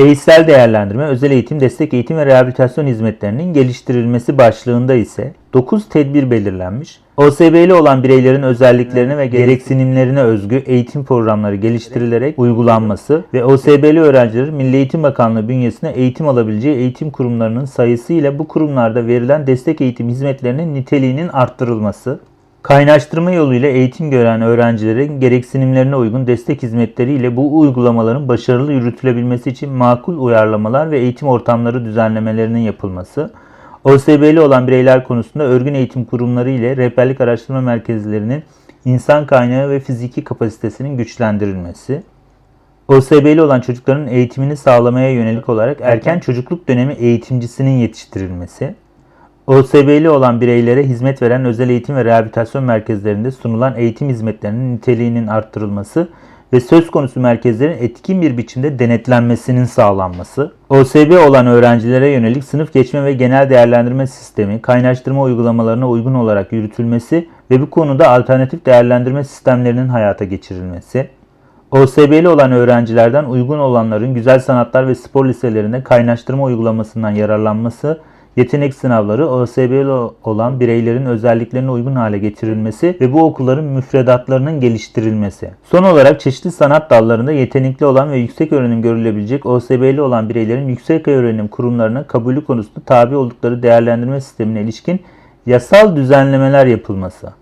Eğitsel değerlendirme, özel eğitim, destek eğitim ve rehabilitasyon hizmetlerinin geliştirilmesi başlığında ise 9 tedbir belirlenmiş. OSB'li olan bireylerin özelliklerine ve gereksinimlerine özgü eğitim programları geliştirilerek uygulanması ve OSB'li öğrencilerin Milli Eğitim Bakanlığı bünyesinde eğitim alabileceği eğitim kurumlarının sayısı ile bu kurumlarda verilen destek eğitim hizmetlerinin niteliğinin arttırılması, Kaynaştırma yoluyla eğitim gören öğrencilerin gereksinimlerine uygun destek hizmetleri ile bu uygulamaların başarılı yürütülebilmesi için makul uyarlamalar ve eğitim ortamları düzenlemelerinin yapılması, OSB'li olan bireyler konusunda örgün eğitim kurumları ile rehberlik araştırma merkezlerinin insan kaynağı ve fiziki kapasitesinin güçlendirilmesi, OSB'li olan çocukların eğitimini sağlamaya yönelik olarak erken çocukluk dönemi eğitimcisinin yetiştirilmesi, OSB'li olan bireylere hizmet veren özel eğitim ve rehabilitasyon merkezlerinde sunulan eğitim hizmetlerinin niteliğinin arttırılması ve söz konusu merkezlerin etkin bir biçimde denetlenmesinin sağlanması, OSB olan öğrencilere yönelik sınıf geçme ve genel değerlendirme sistemi, kaynaştırma uygulamalarına uygun olarak yürütülmesi ve bu konuda alternatif değerlendirme sistemlerinin hayata geçirilmesi, OSB'li olan öğrencilerden uygun olanların güzel sanatlar ve spor liselerinde kaynaştırma uygulamasından yararlanması, yetenek sınavları OSB'li olan bireylerin özelliklerine uygun hale getirilmesi ve bu okulların müfredatlarının geliştirilmesi. Son olarak çeşitli sanat dallarında yetenekli olan ve yüksek öğrenim görülebilecek OSB'li olan bireylerin yüksek öğrenim kurumlarına kabulü konusunda tabi oldukları değerlendirme sistemine ilişkin yasal düzenlemeler yapılması.